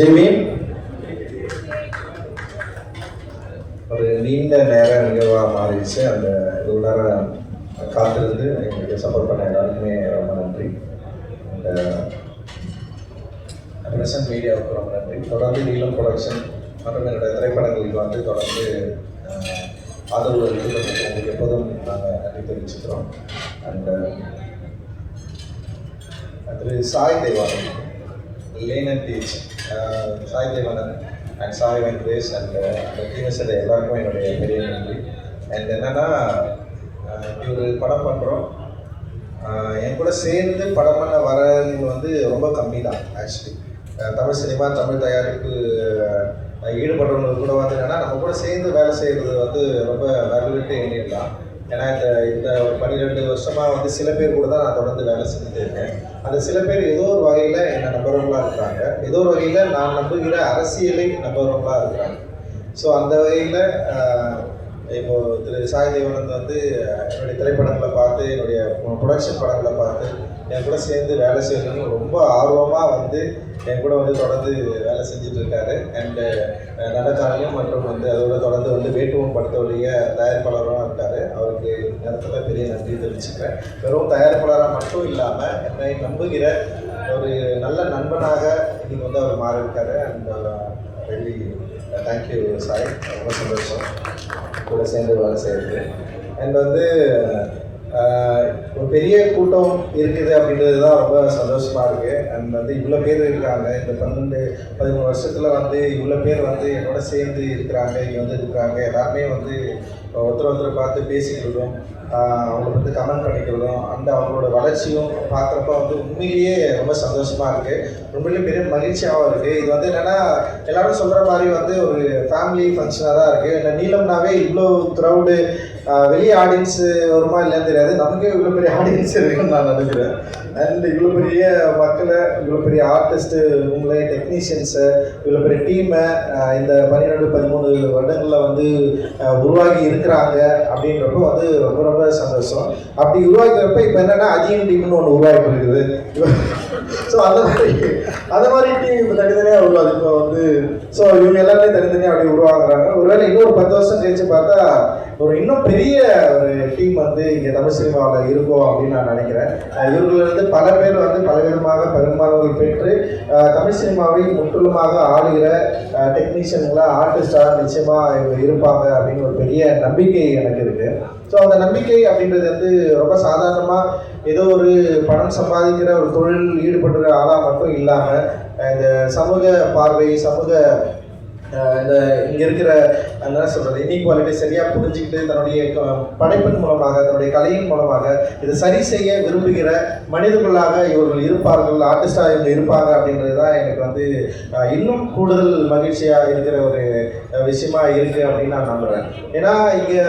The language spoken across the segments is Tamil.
ஜெமீன் ஒரு நீண்ட நேர நிகழ்வாக மாறிடுச்சு. அந்த இவ்வளோ நேரம் காத்திருந்து எங்களுக்கு சப்போர்ட் பண்ண எல்லாருக்குமே ரொம்ப நன்றி. அந்த பிரசன்ட் மீடியாவுக்கு ரொம்ப நன்றி. தொடர்ந்து நீளம் ப்ரொடக்ஷன் மற்றும் என்னுடைய திரைப்படங்களுக்கு வந்து தொடர்ந்து ஆதரவு அளித்து உங்களுக்கு எப்போதும் நாங்கள் நன்றி தெரிவிச்சுக்கிறோம். அண்ட் திரு சாய் தேவாலயம் லேனன் டீச் Sai Devanan and Sai Venkatesh and uh, அந்த டீமஸ் எல்லாருக்கும் என்னுடைய பெரிய நன்றி. அண்ட் என்னன்னா அஹ், ஒரு படம் பண்ணுறோம் என் கூட சேர்ந்து படம் பண்ண வரவங்க வந்து ரொம்ப கம்மி தான் ஆக்சுவலி தமிழ் சினிமா தமிழ் தயாரிப்பு ஈடுபடுறவங்களுக்கு ஈடுபடுறவங்க கூட வந்து என்னென்னா நம்ம கூட சேர்ந்து வேலை செய்கிறது வந்து ரொம்ப வரலிட்டு எண்ணிடலாம். ஏன்னா இந்த இந்த ஒரு பன்னிரெண்டு வருஷமாக வந்து சில பேர் கூட தான் நான் தொடர்ந்து வேலை செஞ்சுட்டு இருக்கேன். அந்த சில பேர் ஏதோ ஒரு வகையில் என்னை நம்புறவங்களாக இருக்கிறாங்க. ஏதோ ஒரு வகையில் நான் நம்புகிற அரசியலை நம்புறவங்களாக இருக்கிறாங்க. ஸோ அந்த வகையில் இப்போ திரு சாய் தேவனந்த் வந்து என்னுடைய திரைப்படங்களை பார்த்து என்னுடைய ப்ரொடக்ஷன் படங்களை பார்த்து என் கூட சேர்ந்து வேலை செய்யணும்னு ரொம்ப ஆர்வமாக வந்து என் கூட வந்து தொடர்ந்து வேலை செஞ்சுட்டு இருக்காரு. அண்டு நடக்காலையும் மற்றும் வந்து அதோட தொடர்ந்து வந்து வேட்டுவம் படத்தோடைய தயாரிப்பாளராக இருக்காரு. அவருக்கு நேரத்தில் பெரிய நன்றி தெரிவிச்சுக்கிறேன். வெறும் தயாரிப்பாளராக மட்டும் இல்லாமல் என்னை நம்புகிற ஒரு நல்ல நண்பனாக இன்னைக்கு வந்து அவர் மாறியிருக்காரு. அண்ட் தேங்க்யூ சாய் ரொம்ப சந்தோஷம். கூட சேர்ந்து வேலை செய்கிறது அண்ட் வந்து ஒரு பெரிய கூட்டம் இருக்குது அப்படின்றது தான் ரொம்ப சந்தோஷமாக இருக்குது அண்ட் வந்து இவ்வளோ பேர் இருக்காங்க. இந்த பன்னெண்டு பதிமூணு வருஷத்தில் வந்து இவ்வளோ பேர் வந்து என்னோட சேர்ந்து இருக்கிறாங்க இங்கே வந்து இருக்கிறாங்க. எல்லாருமே வந்து ஒருத்தர் ஒருத்தர் பார்த்து பேசிக்கிறதும் ஆஹ், அவங்கள கமெண்ட் பண்ணிக்கிறதும் அந்த அவங்களோட வளர்ச்சியும் பார்க்குறப்ப வந்து உண்மையிலேயே ரொம்ப சந்தோஷமாக இருக்குது உண்மையிலேயே பெரிய மகிழ்ச்சியாகவும் இருக்குது இது வந்து என்னென்னா எல்லோரும் சொல்கிற மாதிரி வந்து ஒரு ஃபேமிலி ஃபங்க்ஷனாக தான் இருக்குது இல்லை நீளம்னாவே இவ்வளோ க்ரௌடு வெளியே ஆடியன்ஸ் வருமா இல்லைன்னு தெரியாது. நமக்கே இவ்வளோ பெரிய ஆடியன்ஸ் இருக்குன்னு நான் நினைக்கிறேன். அண்ட் இவ்வளோ பெரிய மக்களை இவ்வளோ பெரிய ஆர்டிஸ்ட்டு உங்களை டெக்னீஷியன்ஸு இவ்வளோ பெரிய டீமை இந்த பன்னிரெண்டு பதிமூணு வருடங்களில் வந்து உருவாகி உருவாகி இருக்கிறாங்க அப்படின்றப்போ வந்து ரொம்ப ரொம்ப சந்தோஷம். அப்படி உருவாக்கிறப்ப இப்போ என்னென்னா அதிகம் டீம்னு ஒன்று உருவாக்கி இருக்குது. ஸோ அந்த மாதிரி அந்த மாதிரி டீம் இப்போ தனித்தனியாக உருவாது. இப்போ வந்து ஸோ இவங்க எல்லாருமே தனித்தனியாக அப்படி உருவாக்குறாங்க ஒருவேளை இன்னொரு பத்து வருஷம் கழிச்சு பார்த்தா ஒரு இன்னும் பெரிய ஒரு டீம் வந்து இங்கே தமிழ் சினிமாவில் இருக்கும் அப்படின்னு நான் நினைக்கிறேன். அஹ் இவர்களிலிருந்து பல பேர் வந்து பலவிதமாக பெரும்பாலும் பெற்று தமிழ் சினிமாவை முற்றிலுமாக ஆளுகிற டெக்னீஷியன்களாக ஆர்டிஸ்டாக நிச்சயமாக இவங்க இருப்பாங்க அப்படின்னு ஒரு பெரிய நம்பிக்கை எனக்கு இருக்குது ஸோ அந்த நம்பிக்கை அப்படின்றது வந்து ரொம்ப சாதாரணமாக ஏதோ ஒரு பணம் சம்பாதிக்கிற ஒரு தொழில் ஈடுபடுற ஆளாக மட்டும் இல்லாமல் இந்த சமூக பார்வை சமூக இந்த இங்கே இருக்கிற என்ன சொல்கிறது இன்இக்வாலிட்டி சரியாக புரிஞ்சுக்கிட்டு தன்னுடைய படைப்பின் மூலமாக தன்னுடைய கலையின் மூலமாக இதை சரி செய்ய விரும்புகிற மனிதர்களாக இவர்கள் இருப்பார்கள் ஆர்டிஸ்டாக இவங்க இருப்பாங்க அப்படின்றது தான் எனக்கு வந்து இன்னும் கூடுதல் மகிழ்ச்சியாக இருக்கிற ஒரு விஷயமா இருக்குது அப்படின்னு நான் நம்புகிறேன் ஏன்னா இங்கே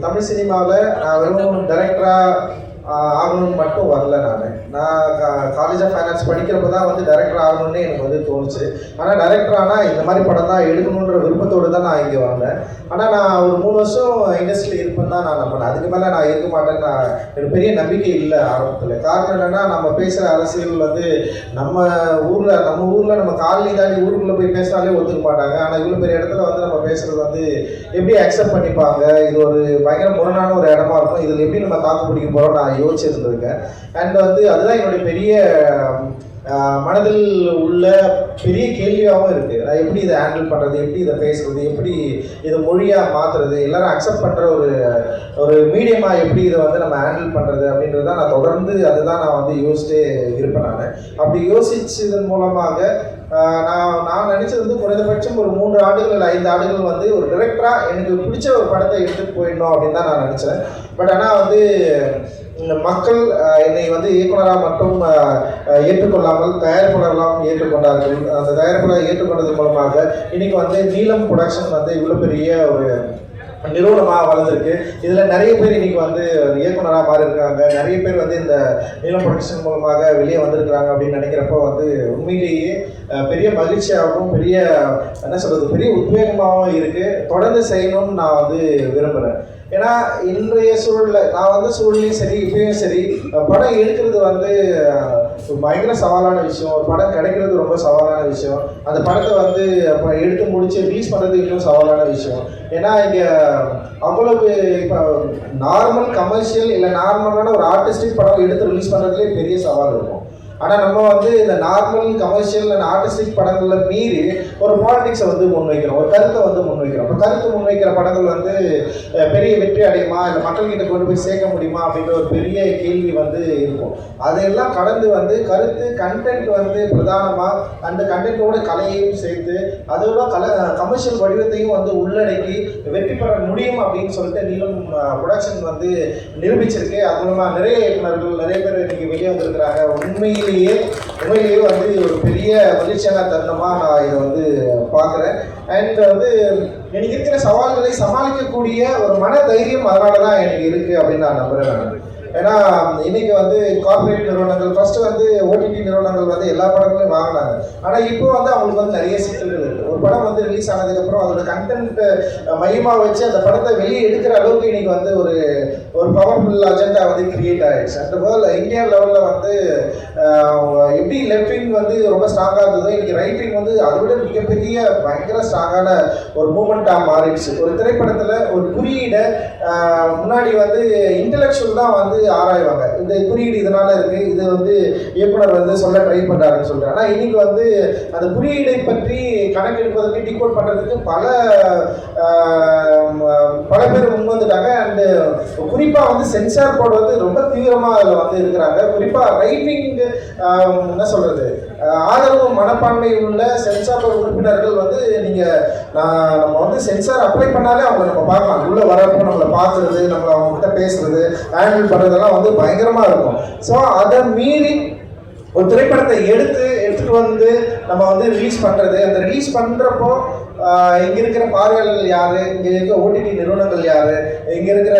தமிழ் சினிமாவில் நான் வெறும் டைரக்டராக ஆகணும்னு மட்டும் வரல நான். நான் காலேஜ் ஆஃப் ஃபைனான்ஸ் படிக்கிறப்ப தான் வந்து டேரக்டர் ஆகணும்னு எனக்கு வந்து தோணுச்சு. ஆனால் டேரக்டர் ஆனால் இந்த மாதிரி படம் தான் எடுக்கணுன்ற விருப்பத்தோடு தான் நான் இங்கே வந்தேன். ஆனால் நான் ஒரு மூணு வருஷம் இண்டஸ்ட்ரியில் இருப்பேன் தான் நான் நம்பினேன் அதுக்கு மேலே நான் இருக்க மாட்டேன்னு நான் எனக்கு பெரிய நம்பிக்கை இல்லை ஆரம்பத்தில். காரணம் என்னென்னா நம்ம பேசுகிற அரசியல் வந்து நம்ம ஊரில் நம்ம ஊரில் நம்ம காலனி தாண்டி ஊருக்குள்ளே போய் பேசினாலே ஒத்துக்க மாட்டாங்க. ஆனால் இவ்வளோ பெரிய இடத்துல வந்து நம்ம பேசுகிறது வந்து எப்படி அக்செப்ட் பண்ணிப்பாங்க? இது ஒரு பயங்கர முரணான ஒரு இடமா இருக்கும். இதில் எப்படி நம்ம தாக்கு பிடிக்க போகிறோம் நான் யோசிச்சிருந்துருக்கேன். அண்ட் வந்து அதுதான் என்னுடைய பெரிய மனதில் உள்ள பெரிய கேள்வியாகவும் இருக்குது நான் எப்படி இதை ஹேண்டில் பண்ணுறது எப்படி இதை பேசுறது? எப்படி இதை மொழியாக மாற்றுறது எல்லாரும் அக்செப்ட் பண்ணுற ஒரு ஒரு மீடியமாக எப்படி இதை வந்து நம்ம ஹேண்டில் பண்ணுறது அப்படின்றது தான் நான் தொடர்ந்து அதுதான் நான் வந்து யோசிச்சுட்டே இருப்பேன் நான். அப்படி யோசிச்சதன் மூலமாக நான் நான் நினச்சது வந்து குறைந்தபட்சம் ஒரு மூன்று ஆண்டுகள் இல்லை ஐந்து ஆண்டுகள் வந்து ஒரு டிரெக்டராக எனக்கு பிடிச்ச ஒரு படத்தை எடுத்துகிட்டு போயிடணும் அப்படின்னு தான் நான் நினச்சேன். பட் ஆனால் வந்து மக்கள் என்னை வந்து இயக்குனராக மட்டும் ஏற்றுக்கொள்ளாமல் தயாரிப்பாளர்களாகவும் ஏற்றுக்கொண்டார்கள். அந்த தயாரிப்பாளர் ஏற்றுக்கொண்டது மூலமாக இன்னைக்கு வந்து நீலம் ப்ரொடக்ஷன் வந்து இவ்வளோ பெரிய ஒரு நிறுவனமாக வளர்ந்துருக்கு. இதில் நிறைய பேர் இன்னைக்கு வந்து இயக்குனராக மாறி இருக்காங்க நிறைய பேர் வந்து இந்த நீளம் ப்ரொடக்ஷன் மூலமாக வெளியே வந்திருக்கிறாங்க அப்படின்னு நினைக்கிறப்போ வந்து உண்மையிலேயே பெரிய மகிழ்ச்சியாகவும் பெரிய என்ன சொல்கிறது பெரிய உத்வேகமாகவும் இருக்குது தொடர்ந்து செய்யணும்னு நான் வந்து விரும்புகிறேன் ஏன்னா இன்றைய சூழலில் நான் வந்து சூழலையும் சரி இப்பயும் சரி படம் எடுக்கிறது வந்து பயங்கர சவாலான விஷயம். ஒரு படம் கிடைக்கிறது ரொம்ப சவாலான விஷயம். அந்த படத்தை வந்து எடுத்து முடிச்சு ரிலீஸ் பண்ணுறது இன்னும் சவாலான விஷயம். ஏன்னா இங்கே அவ்வளவு இப்போ நார்மல் கமர்ஷியல் இல்லை நார்மலான ஒரு ஆர்டிஸ்டிக் படம் எடுத்து ரிலீஸ் பண்ணுறதுலேயே பெரிய சவால் இருக்கும். ஆனால் நம்ம வந்து இந்த நார்மல் கமர்ஷியல் அண்ட் ஆர்டிஸ்டிக் படங்களில் மீறி ஒரு பாலிடிக்ஸை வந்து முன்வைக்கிறோம். ஒரு கருத்தை வந்து முன்வைக்கிறோம். இப்போ கருத்து முன்வைக்கிற படங்கள் வந்து பெரிய வெற்றி அடையுமா? இல்லை மக்கள்கிட்ட கொண்டு போய் சேர்க்க முடியுமா? அப்படின்ற ஒரு பெரிய கேள்வி வந்து இருக்கும். அதையெல்லாம் கடந்து வந்து கருத்து கண்டென்ட் வந்து பிரதானமாக அந்த கண்டென்ட்டோட கலையையும் சேர்த்து அதோட கல கமர்ஷியல் வடிவத்தையும் வந்து உள்ளடக்கி வெற்றி பெற முடியும் அப்படின்னு சொல்லிட்டு நீளம் ப்ரொடக்ஷன் வந்து நிரூபிச்சிருக்கு. அது மூலமாக நிறைய இயக்குநர்கள் நிறைய பேர் இன்னைக்கு வெளியே வந்திருக்கிறாங்க. உண்மையிலேயே உண்மையிலேயே வந்து ஒரு பெரிய மகிழ்ச்சியான தருணமாக நான் இதை வந்து பார்க்குறேன். அண்ட் வந்து எனக்கு இருக்கிற சவால்களை சமாளிக்கக்கூடிய ஒரு மன தைரியம் அதனால தான் எனக்கு இருக்குது அப்படின்னு நான் நம்புகிறேன் நான். ஏன்னா இன்னைக்கு வந்து கார்பரேட் நிறுவனங்கள் ஃபர்ஸ்ட் வந்து ஓடிடி நிறுவனங்கள் வந்து எல்லா படங்களையும் வாங்கினாங்க. ஆனால் இப்போ வந்து அவங்களுக்கு வந்து நிறைய சிக்கல்கள் இருக்கு. ஒரு படம் வந்து ரிலீஸ் ஆனதுக்கப்புறம் அதோட கண்டென்ட் மையமாக வச்சு அந்த படத்தை வெளியே எடுக்கிற அளவுக்கு இன்னைக்கு வந்து ஒரு ஒரு பவர்ஃபுல் அஜெண்டா வந்து கிரியேட் ஆயிடுச்சு. அந்த போல் இந்தியா லெவலில் வந்து எப்படி லெஃப்ட் விங் வந்து ரொம்ப ஸ்ட்ராங்காக இருந்ததோ இன்னைக்கு ரைட் விங் வந்து அதை விட மிகப்பெரிய பயங்கர ஸ்ட்ராங்கான ஒரு மூமெண்ட்டாக மாறிடுச்சு. ஒரு திரைப்படத்தில் ஒரு குறியீடை முன்னாடி வந்து இன்டெலெக்சுவல் தான் வந்து ஆராய்வாங்க. இந்த குறியீடு இதனால இருக்கு. இது வந்து இயக்குனர் வந்து சொல்ல ட்ரை பண்றாருன்னு சொல்றாரு. ஆனால் இன்னைக்கு வந்து அந்த குறியீடை பற்றி கணக்கெடுப்பதற்கு டிகோட் பண்றதுக்கு பல பல பேர் முன் வந்துட்டாங்க. அண்டு குறிப்பாக வந்து சென்சார் போர்டு வந்து ரொம்ப தீவிரமாக அதில் வந்து இருக்கிறாங்க. குறிப்பாக ரைட்டிங் என்ன சொல்றது? ஆதரவு மனப்பான்மை உள்ள சென்சார் உறுப்பினர்கள் வந்து நீங்கள் நம்ம வந்து சென்சார் அப்ளை பண்ணாலே அவங்க நம்ம பார்க்கலாம். உள்ளே வரப்போ நம்மளை பார்க்குறது நம்மளை அவங்க கிட்ட பேசுறது ஹேண்டில் பண்ணுறதெல்லாம் வந்து பயங்கரமாக இருக்கும். ஸோ அதை மீறி ஒரு திரைப்படத்தை எடுத்து எடுத்துட்டு வந்து நம்ம வந்து ரிலீஸ் பண்ணுறது அந்த ரிலீஸ் பண்ணுறப்போ இங்கே இருக்கிற பார்வையாளர்கள் யார்? இங்கே இருக்கிற ஓடிடி நிறுவனங்கள் யார்? இங்கே இருக்கிற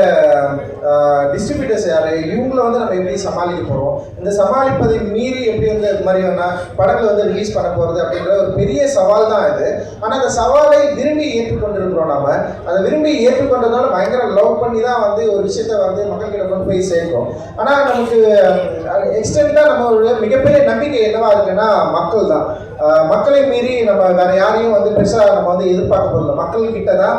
டிஸ்ட்ரிபியூட்டர்ஸ் யார்? இவங்கள வந்து நம்ம எப்படி சமாளிக்க போகிறோம் இந்த சமாளிப்பதை மீறி எப்படி வந்து இது மாதிரியான படங்களை வந்து ரிலீஸ் பண்ண போகிறது அப்படின்ற ஒரு பெரிய சவால் தான் இது. ஆனால் அந்த சவாலை விரும்பி ஏற்றுக்கொண்டிருக்கிறோம் நாம. அதை விரும்பி ஏற்றுக்கொண்டதால பயங்கர லவ் பண்ணி தான் வந்து ஒரு விஷயத்தை வந்து மக்கள்கிட்ட கொண்டு போய் சேர்க்கிறோம். ஆனால் நமக்கு எக்ஸ்டெண்டாக நம்மளுடைய மிகப்பெரிய நம்பிக்கை என்னவா இருக்குன்னா மக்கள் தான். மக்களை மீறி நம்ம வேற யாரையும் வந்து பெருசாக நம்ம வந்து எதிர்பார்க்க போகிறதில்ல மக்கள் கிட்ட தான்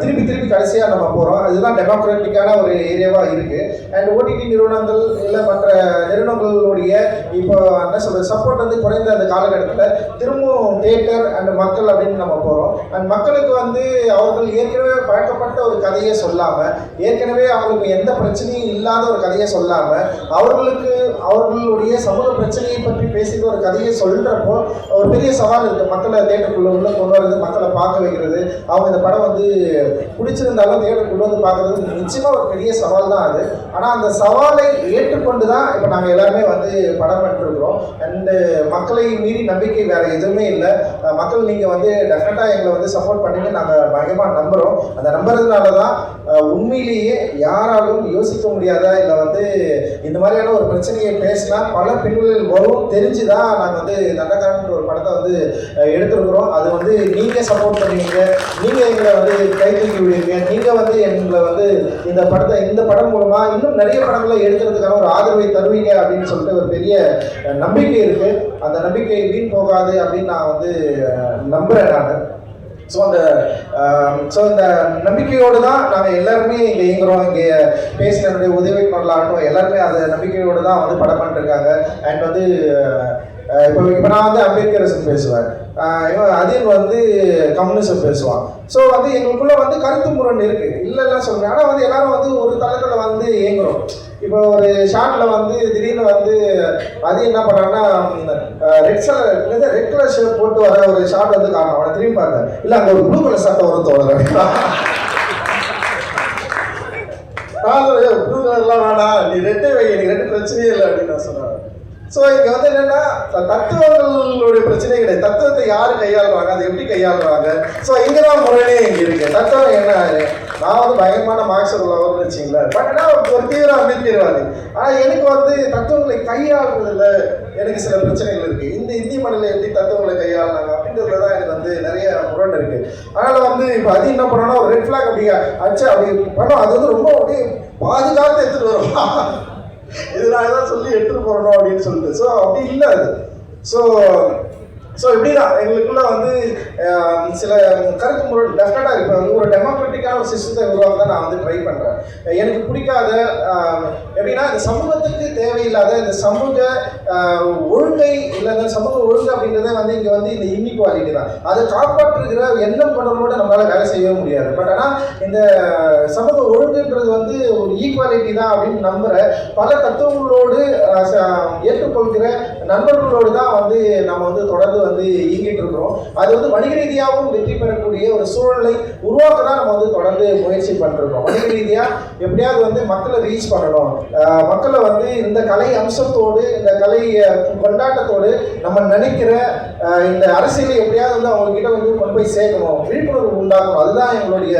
திருப்பி திருப்பி கடைசியாக நம்ம போகிறோம் அதுதான் டெமோக்ராட்டிக்கான ஒரு ஏரியாவாக இருக்கு. அண்ட் ஓடிடி நிறுவனங்கள் இல்லை மற்ற நிறுவனங்களுடைய இப்போ என்ன சொல்றது சப்போர்ட் வந்து குறைந்த அந்த காலகட்டத்தில் திரும்பவும் தியேட்டர் அண்ட் மக்கள் அப்படின்னு நம்ம போகிறோம் அண்ட் மக்களுக்கு வந்து அவர்கள் ஏற்கனவே பழக்கப்பட்ட ஒரு கதையை சொல்லாமல் ஏற்கனவே அவங்களுக்கு எந்த பிரச்சனையும் இல்லாத ஒரு கதையை சொல்லாமல் அவர்களுக்கு அவர்களுடைய சமூக பிரச்சனையை பற்றி பேசுகிற ஒரு கதையை சொல்கிறப்போ ஒரு பெரிய சவால் இருக்குது மக்களை தேட்டருக்குள்ள உள்ள கொண்டு வர்றது மக்களை பார்க்க வைக்கிறது. அவங்க இந்த படம் வந்து பிடிச்சிருந்தாலும் தேட்டருக்குள்ள வந்து பார்க்கறது நிச்சயமாக ஒரு பெரிய சவால் தான் அது. ஆனால் அந்த சவாலை ஏற்றுக்கொண்டு தான் இப்போ நாங்கள் எல்லாருமே வந்து படம் பண்ணிருக்கிறோம் அண்டு மக்களை மீறி நம்பிக்கை வேற எதுவுமே இல்லை. மக்கள் நீங்கள் வந்து டெஃபினட்டாக எங்களை வந்து சப்போர்ட் பண்ணீங்க. நாங்கள் பயமாக நம்புகிறோம் அந்த நம்புறதுனால தான் உண்மையிலேயே யாராலும் யோசிக்க முடியாத? இல்லை வந்து இந்த மாதிரியான ஒரு பிரச்சனையை பேசினா பல பின்விளைவுகள் வரும். தெரிஞ்சு தான் நாங்கள் வந்து நல்லக்காரன் ஒரு படத்தை வந்து எடுத்துருக்குறோம். அது வந்து நீங்கள் சப்போர்ட் பண்ணுவீங்க. நீங்கள் எங்களை வந்து கை தூக்கி விடுவீங்க. நீங்கள் வந்து எங்களை வந்து இந்த படத்தை இந்த படம் மூலமாக இன்னும் நிறைய படங்களை எடுக்கிறதுக்கான ஒரு ஆதரவை தருவீங்க அப்படின்னு சொல்லிட்டு ஒரு பெரிய நம்பிக்கை இருக்குது அந்த நம்பிக்கை வீண் போகாது அப்படின்னு நான் வந்து நம்புகிறேன் நான். ஸோ அந்த um, ஸோ இந்த நம்பிக்கையோடு தான் நாங்கள் எல்லாருமே இங்கே இயங்குறோம். இங்கே பேசினருடைய உதவி பண்ணலாகட்டும் எல்லாருமே அந்த நம்பிக்கையோடு தான் வந்து படம் பண்ணிருக்காங்க அண்ட் வந்து இப்போ இப்போ நான் வந்து அம்பேத்கரிசம் பேசுவேன். இவன் அதில் வந்து கம்யூனிசம் பேசுவான். ஸோ வந்து எங்களுக்குள்ள வந்து கருத்து முரண் இருக்கு. இல்லைன்னா சொல்றேன். ஆனால் வந்து எல்லாரும் வந்து ஒரு தளத்தில் வந்து இயங்குறோம். இப்போ ஒரு ஷார்ட்ல வந்து திடீர்னு வந்து அது என்ன பண்ணான்னா red colour red colour shirt போட்டு வர ஒரு ஷார்ட் வந்து காரணம் அவனை திரும்பி பார்த்தேன் இல்லை அங்கே ஒரு ப்ளூ கலர் சட்டை வரும் தோணுது ப்ளூ கலர்லாம் வேணாம். நீ ரெட்டே வை. எனக்கு ரெண்டு பிரச்சனையே இல்லை. அப்படின்னு நான் சொன்னேன் ஸோ இங்கே வந்து என்னன்னா த- தத்துவங்களுடைய பிரச்சனை கிடையாது. தத்துவத்தை யார் கையாளுறாங்க? அதை எப்படி கையாளுறாங்க? ஸோ இங்கே தான் முறையே இங்கே இருக்கு. தத்துவம் என்ன? நான் வந்து பயங்கரமான மார்க்ஸ் உள்ளவர்னு வச்சிங்களா பட் ஆனால் ஒரு தீவிர அம்பேத்கர்வாதி ஆனால் எனக்கு வந்து தத்துவங்களை கையாளுறதுல எனக்கு சில பிரச்சனைகள் இருக்கு. இந்த இந்திய மண்ணில் எப்படி தத்துவங்களை கையாளுனாங்க அப்படின்றதுல தான் எனக்கு வந்து நிறைய முரண் இருக்கு. அதனால வந்து இப்போ அது என்ன பண்ணோம்னா ஒரு ரெட் ஃபிளாக் அப்படி அச்சா அப்படி பண்ணோம். அது வந்து ரொம்ப அப்படியே பாதுகாத்து எடுத்துட்டு வரும். இது நான் ஏதாவது சொல்லி எடுத்துட்டு போறணும் அப்படின்னு சொல்லிட்டு. ஸோ அப்படி இல்லை அது. ஸோ ஸோ இப்படிதான். எங்களுக்குள்ள வந்து சில கருத்து முறை டெஃபினட்டாக இப்போ வந்து ஒரு டெமோக்ராட்டிக்கான ஒரு சிஸ்டத்தை உருவாக்க தான் நான் வந்து ட்ரை பண்ணுறேன் எனக்கு பிடிக்காத எப்படின்னா இந்த சமூகத்துக்கு தேவையில்லாத இந்த சமூக ஒழுங்கை இல்லை இந்த சமூக ஒழுங்கு அப்படின்றத வந்து இங்கே வந்து இந்த இன்இக்வாலிட்டி தான். அதை காப்பாற்றுகிற எண்ணம் கொண்டவங்களோட நம்மளால் வேலை செய்யவே முடியாது. பட் ஆனால் இந்த சமூக ஒழுங்குன்றது வந்து ஒரு ஈக்குவாலிட்டி தான் அப்படின்னு நம்புற பல தத்துவங்களோடு ச- ஏற்றுக்கொள்கிற நண்பர்களோடு தான் வந்து நம்ம வந்து தொடர்ந்து வந்து இயங்கிட்டு இருக்கிறோம். அது வந்து வணிக ரீதியாகவும் வெற்றி பெறக்கூடிய ஒரு சூழலை உருவாக்க தான் நம்ம வந்து தொடர்ந்து முயற்சி பண்ணிருக்கோம் வணிக ரீதியாக எப்படியாவது வந்து மக்களை ரீச் பண்ணணும். மக்களை வந்து இந்த கலை அம்சத்தோடு இந்த கலை கொண்டாட்டத்தோடு நம்ம நினைக்கிற இந்த அரசியலை எப்படியாவது வந்து அவங்க கிட்ட வந்து கொண்டு போய் சேர்க்கணும். விழிப்புணர்வு உண்டாக்கணும் அதுதான் எங்களுடைய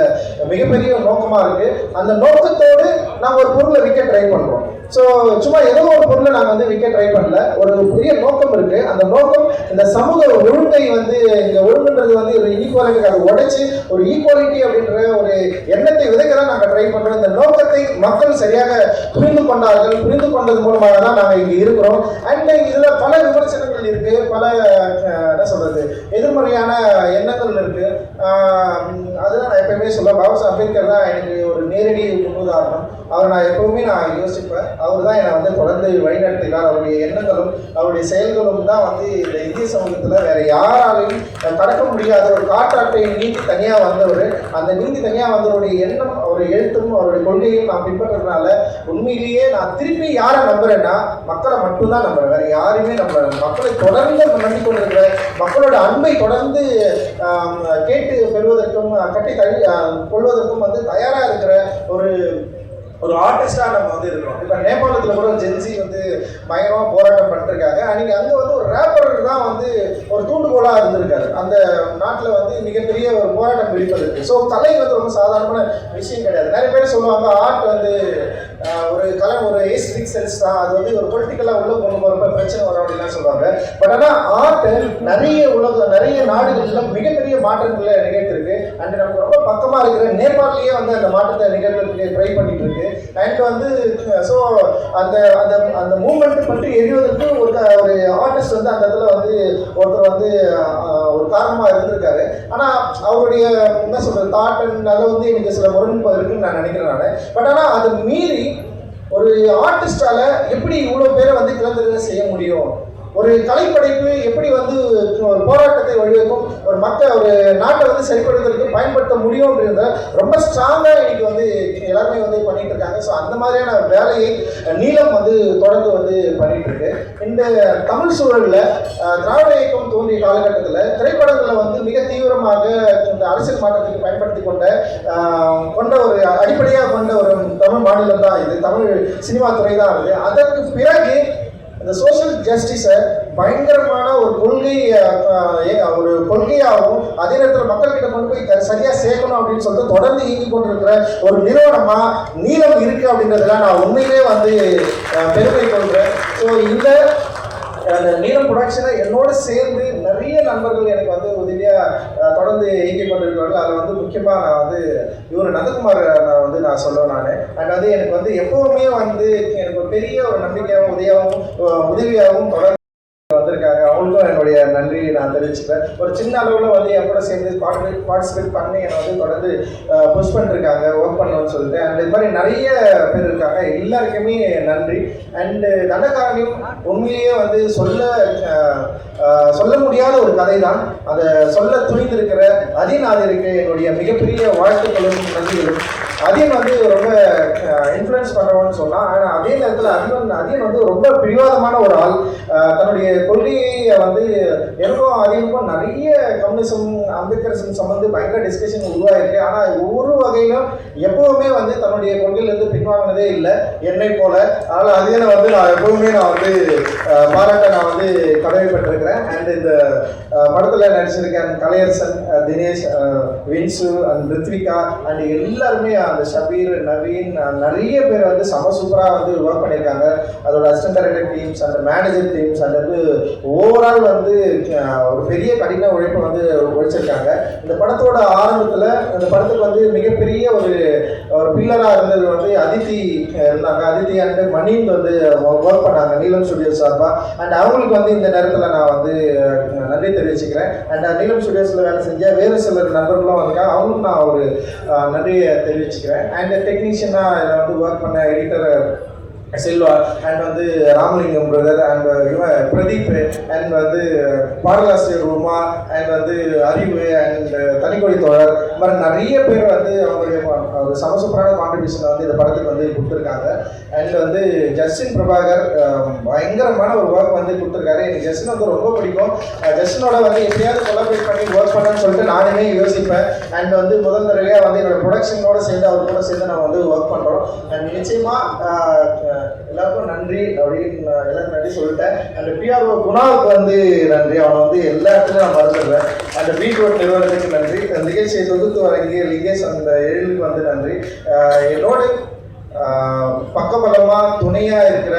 மிகப்பெரிய நோக்கமா இருக்கு. அந்த நோக்கத்தோடு நாங்கள் ஒரு பொருளை விற்க ட்ரை பண்றோம். ஸோ சும்மா ஏதோ ஒரு பொருளை நாங்கள் வந்து விற்க ட்ரை பண்ணல. ஒரு பெரிய நோக்கம் இருக்கு. அந்த நோக்கம் இந்த சமூக ஒழுங்கை வந்து இந்த ஒழுங்குன்றது வந்து ஒரு ஈக்குவாலிட்டி அதை உடைச்சு ஒரு ஈக்குவாலிட்டி அப்படின்ற ஒரு எண்ணத்தை விதைக்க தான் நாங்கள் ட்ரை பண்ணுறோம் இந்த நோக்கத்தை மக்கள் சரியாக புரிந்து கொண்டார்கள். புரிந்து கொண்டது மூலமாக தான் நாங்கள் இங்கே இருக்கிறோம். அண்ட் இதில் பல விமர்சனங்கள் இருக்கு பல என்ன சொல்றது எதிர்மறையான எண்ணங்கள் இருக்கு. ஆஹ், அதுதான் நான் எப்பயுமே சொல்ல பாபா சாஹ் தான் எனக்கு ஒரு நேரடி முன்னுதாரணம் அவர் நான் எப்பவுமே நான் யோசிப்பேன். அவர் தான் என்னை வந்து தொடர்ந்து வழிநடத்தினார். அவருடைய எண்ணங்களும் அவருடைய செயல்களும் தான் வந்து இந்த இந்திய சமூகத்தில் வேற யாராலையும் கடக்க முடியாத ஒரு காற்றாட்டை நீதி தனியாக வந்தவர். அந்த நீதி தனியாக வந்தவருடைய எண்ணம் அவருடைய எழுத்தும் அவருடைய கொள்கையும் நான் பின்பற்றதுனால உண்மையிலேயே நான் திருப்பி யாரை நம்புறேன்னா மக்களை மட்டும்தான் நம்புறேன். வேற யாரையுமே நம்புறேன் மக்களை தொடர்ந்து நம்பிக்கொண்டிருக்கிற மக்களோட அன்பை தொடர்ந்து கேட்டு பெறுவதற்கும் கட்டி தழி கொள்வதற்கும் வந்து தயாராக இருக்கிற ஒரு ஒரு ஆர்டிஸ்டாக நம்ம வந்து இருக்கிறோம் இப்போ நேபாளத்தில் கூட ஜென்சி வந்து பயங்கரமாக போராட்டம் பண்ணிருக்காங்க அன்னைக்கு அங்கே வந்து ஒரு ரேப்பர் தான் வந்து ஒரு தூண்டுகோலாக இருந்திருக்காரு. அந்த நாட்டில் வந்து மிகப்பெரிய ஒரு போராட்டம் வெளிப்படுது ஸோ கலை வந்து ரொம்ப சாதாரணமான விஷயம் கிடையாது. நிறைய பேர் சொல்லுவாங்க ஆர்ட் வந்து ஒரு கலை ஒரு ஏஸ்டிக் சென்ஸ் தான். அது வந்து ஒரு பொலிட்டிக்கலாக உள்ள கொண்டு போகிறப்ப பிரச்சனை வரும் அப்படின்லாம் சொல்லுவாங்க பட் ஆனால் ஆர்ட் நிறைய உலக நிறைய நாடுகளில் மிகப்பெரிய மாற்றங்களை நிகழ்த்திருக்கு. அண்ட் நமக்கு ரொம்ப பக்கமாக இருக்கிற நேபாளிலேயே வந்து அந்த மாற்றத்தை நிகழ்த்துறதுக்கு ட்ரை பண்ணிட்டு இருக்கு அண்ட் வந்து ஸோ அந்த அந்த அந்த மூமெண்ட் பற்றி எரிவதற்கு ஒரு ஒரு ஆர்டிஸ்ட் வந்து அந்த இடத்துல வந்து ஒருத்தர் வந்து ஒரு காரணமாக இருந்திருக்காரு. ஆனால் அவருடைய என்ன சொல்கிறது தாட் அண்ட் வந்து எனக்கு சில முரண்பாடு இருக்குன்னு நான் நினைக்கிறேன் நான். பட் ஆனால் அது மீறி ஒரு ஆர்டிஸ்டால எப்படி இவ்வளோ பேரை வந்து கிளந்திருக்க செய்ய முடியும்? ஒரு கலைப்படைப்பு எப்படி வந்து ஒரு போராட்டத்தை வழிவகுக்கும்? ஒரு மக்கள் ஒரு நாட்டை வந்து சரிப்படுத்துறதுக்கு பயன்படுத்த முடியும் அப்படின்றத ரொம்ப ஸ்ட்ராங்காக இன்னைக்கு வந்து எல்லாருமே வந்து பண்ணிட்டு இருக்காங்க. ஸோ அந்த மாதிரியான வேலையை நீளம் வந்து தொடர்ந்து வந்து பண்ணிட்டு இருக்கு. இந்த தமிழ் சூழலில் திராவிட இயக்கம் தோன்றிய காலகட்டத்தில் திரைப்படங்களை வந்து மிக தீவிரமாக இந்த அரசியல் மாற்றத்துக்கு பயன்படுத்தி கொண்ட கொண்ட ஒரு அடிப்படையாக கொண்ட ஒரு தமிழ் மாநிலம் தான் இது. தமிழ் சினிமா துறை தான் இருக்குது அதற்கு பிறகு இந்த சோஷியல் ஜஸ்டிஸை பயங்கரமான ஒரு கொள்கை ஒரு கொள்கையாகவும் அதே நேரத்தில் மக்கள்கிட்ட கொண்டு போய் சரியாக சேர்க்கணும் அப்படின்னு சொல்லிட்டு தொடர்ந்து இயங்கி கொண்டிருக்கிற ஒரு நிறுவனமாக நீளம் இருக்குது அப்படின்றதுல நான் உண்மையிலே வந்து பெருமை கொள்கிறேன் ஸோ இந்த நீளம் ப்ரொடக்ஷனை என்னோட சேர்ந்து நிறைய நண்பர்கள் எனக்கு வந்து உதவியா தொடர்ந்து இயங்கி கொண்டிருக்கிறார்கள். அதில் வந்து முக்கியமாக நான் வந்து இவர் நந்தகுமார் நான் வந்து நான் சொல்லுவேன் நான். அண்ட் வந்து எனக்கு வந்து எப்பவுமே வந்து எனக்கு ஒரு பெரிய ஒரு நம்பிக்கையாகவும் உதவியாகவும் உதவியாகவும் தொடர்ந்து வந்திருக்காங்க. அவங்களுக்கும் என்னுடைய நன்றி நான் தெரிவிச்சுப்பேன். ஒரு சின்ன அளவில் வந்து என் கூட சேர்ந்து பார்ட்டிசிபேட் பண்ணி என்னை வந்து தொடர்ந்து புஷ் பண்ணிருக்காங்க ஒர்க் பண்ணணும்னு சொல்லிட்டு. அண்ட் இது மாதிரி நிறைய பேர் இருக்காங்க. எல்லாருக்குமே நன்றி. அண்டு தண்டகாரணியும் உண்மையிலேயே வந்து சொல்ல சொல்ல முடியாத ஒரு கதை தான் அதை சொல்ல துணிந்திருக்கிற அதிநாதருக்கு என்னுடைய மிகப்பெரிய வாழ்த்துக்களும் நன்றிகளும். அதியன் வந்து ரொம்ப இன்ஃப்ளூயன்ஸ் பண்ணுறவன்னு சொல்லலாம். ஆனால் அதே நேரத்தில் அதியன் அதியன் வந்து ரொம்ப பிடிவாதமான ஒரு ஆள். தன்னுடைய கொள்கையை வந்து எனக்கும் அதிகமும் நிறைய கம்யூனிசம் அம்பேத்கரிசம் சம்மந்து பயங்கர டிஸ்கஷன் உருவாயிருக்கு. ஆனால் ஒவ்வொரு வகையிலும் எப்பவுமே வந்து தன்னுடைய கொள்கையிலேருந்து பின்வாங்கினதே இல்லை. என்னை போல. அதனால் அதியனை வந்து நான் எப்பவுமே நான் வந்து பாராட்ட நான் வந்து கடமைப்பட்டிருக்கிறேன் அண்ட் இந்த படத்தில் நடிச்சிருக்கேன் கலையரசன் தினேஷ் வின்சு அண்ட் ரித்விகா அண்ட் எல்லாருமே அந்த ஷபீர் நவீன் நிறைய பேர் வந்து செம சூப்பராக வந்து ஒர்க் பண்ணியிருக்காங்க. அதோட அசிஸ்டன்ட் டைரக்டர் டீம்ஸ் அந்த மேனேஜர் டீம்ஸ் அந்த வந்து ஓவரால் வந்து ஒரு பெரிய கடின உழைப்பை வந்து உழைச்சிருக்காங்க இந்த படத்தோட ஆரம்பத்தில் இந்த படத்துக்கு வந்து மிகப்பெரிய ஒரு ஒரு பில்லராக இருந்தது வந்து அதித்தி இருந்தாங்க. அதித்தி அண்ட் மணிந்த் வந்து ஒர்க் பண்ணாங்க நீலம் ஸ்டுடியோஸ் சார்பாக அண்ட் அவங்களுக்கு வந்து இந்த நேரத்தில் நான் வந்து நன்றி தெரிவிச்சுக்கிறேன். அண்ட் நீலம் ஸ்டுடியோஸில் வேலை செஞ்ச வேறு சில நண்பர்களும் வந்திருக்காங்க. அவங்களுக்கு நான் ஒரு நன்றியை தெரிவிச்சு வச்சுக்கிறேன். அண்ட் டெக்னீஷியனாக இதில் வந்து ஒர்க் பண்ண எடிட்டர் செல்வா அண்ட் வந்து ராமலிங்கம் பிரதர் அண்ட் uh, இவன் பிரதீப் அண்ட் வந்து uh, பாடலாசிரியர் உமா அண்ட் வந்து அறிவு அண்ட் uh, தனிக்கொடி தோழர். மாதிரி நிறைய பேர் வந்து அவங்களுடைய ப- சமசூப்பரான கான்ட்ரிபியூஷன் வந்து இந்த படத்துக்கு வந்து கொடுத்துருக்காங்க. அண்ட் வந்து ஜஸ்டின் பிரபாகர் um, பயங்கரமான ஒரு ஒர்க் வந்து கொடுத்துருக்காரு. எனக்கு ஜஸ்டின் வந்து ரொம்ப பிடிக்கும். ஜஸ்டினோட வந்து எப்படியாவது கொலாபரேட் பண்ணி ஒர்க் பண்ணணும்னு சொல்லிட்டு நானுமே யோசிப்பேன். அண்ட் வந்து முதல் தடவையாக வந்து என்னோட ப்ரொடக்ஷனோட சேர்ந்து அவர் கூட சேர்ந்து நான் வந்து ஒர்க் பண்ணுறோம் அண்ட் நிச்சயமாக எல்லாருக்கும் நன்றி அப்படின்னு நான் எல்லாருக்கும் நன்றி சொல்லிட்டேன். அந்த பிஆர்ஓ குணாவுக்கு வந்து நன்றி. அவனை வந்து எல்லா இடத்துலையும் நான் மறந்துடுறேன் அந்த பீட்ரோட் நிறுவனத்துக்கு நன்றி. அந்த நிகழ்ச்சியை தொகுத்து வழங்கிய லிங்கேஷ் அந்த எழிலுக்கு வந்து நன்றி. என்னோட பக்கபலமாக துணையாக இருக்கிற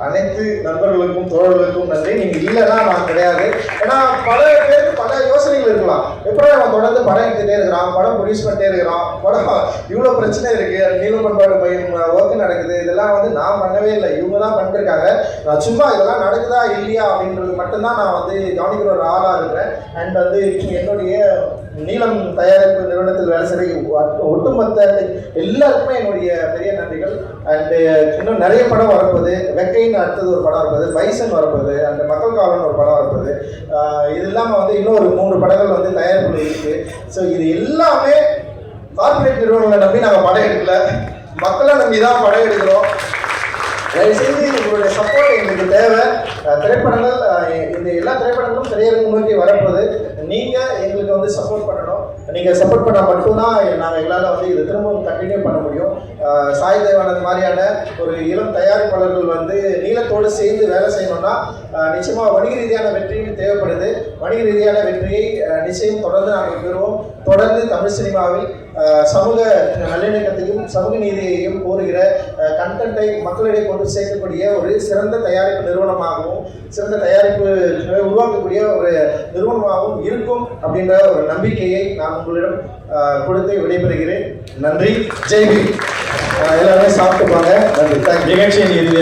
அனைத்து நண்பர்களுக்கும் தோழர்களுக்கும் நன்றி. நீங்கள் இல்லைன்னா நான் கிடையாது. ஏன்னா பல பேருக்கு பல யோசனைகள் இருக்கலாம். எப்படி அவன் தொடர்ந்து படம் எடுத்துகிட்டே இருக்கிறான்? படம் ப்ரொடியூஸ் பண்ணிட்டே இருக்கிறான்? படம் இவ்வளோ பிரச்சனை இருக்குது நீளம் பண்பாடு மையம் ஒர்க்கு நடக்குது. இதெல்லாம் வந்து நான் பண்ணவே இல்லை. இவங்க தான் பண்ணிருக்காங்க. நான் சும்மா இதெல்லாம் நடக்குதா இல்லையா அப்படின்றது மட்டும்தான் நான் வந்து கவனிக்கிற ஒரு ஆளாக இருக்கிறேன். அண்ட் வந்து என்னுடைய நீளம் தயாரிப்பு நிறுவனத்தில் வேலை செய்ய ஒட்டு- ஒட்டுமொத்த எல்லாருக்குமே என்னுடைய பெரிய நன்றிகள். அண்டு இன்னும் நிறைய படம் வரப்போகுது. வெக்கைன்னு அடுத்தது ஒரு படம் இருப்பது பைசன் வரப்போகுது அந்த மக்கள் காவலன் ஒரு படம் வரப்போகுது. இது இல்லாமல் வந்து இன்னும் ஒரு மூன்று படங்கள் வந்து தயாரிப்பில் இருக்குது ஸோ இது எல்லாமே கார்பரேட் நிறுவனங்களை நம்பி நாங்கள் படம் எடுக்கல. மக்களை நம்பி தான் படம் எடுக்கிறோம். தயவுசெய்து உங்களுடைய சப்போர்ட் எங்களுக்கு தேவை. திரைப்படங்கள் இந்த எல்லா திரைப்படங்களும் திரையரங்கு நோக்கி வரப்போகுது. நீங்கள் எங்களுக்கு வந்து சப்போர்ட் பண்ணணும். நீங்கள் சப்போர்ட் பண்ணால் மட்டும்தான் நாங்கள் எங்களால் வந்து இது திரும்பவும் கண்டினியூ பண்ண முடியும். சாய் தேவானந்த் மாதிரியான ஒரு இளம் தயாரிப்பாளர்கள் வந்து நீளத்தோடு சேர்ந்து வேலை செய்யணும்னா நிச்சயமாக வணிக ரீதியான வெற்றி தேவைப்படுது. வணிக ரீதியான வெற்றியை நிச்சயம் தொடர்ந்து நாங்கள் பெறுவோம். தொடர்ந்து தமிழ் சினிமாவில் சமூக நல்லிணக்கத்தையும் சமூக நீதியையும் கோருகிற கண்டென்ட்டை மக்களிடையே கொண்டு சேர்க்கக்கூடிய ஒரு சிறந்த தயாரிப்பு நிறுவனமாகவும் சிறந்த தயாரிப்பு உருவாக்கக்கூடிய ஒரு நிறுவனமாகவும் இருக்கும் அப்படின்ற ஒரு நம்பிக்கையை நான் உங்களிடம் கொடுத்து விடைபெறுகிறேன். நன்றி. ஜெய்வி எல்லாருமே சாப்பிட்டு போங்க. நன்றி. நிகழ்ச்சியின் இறுதியாக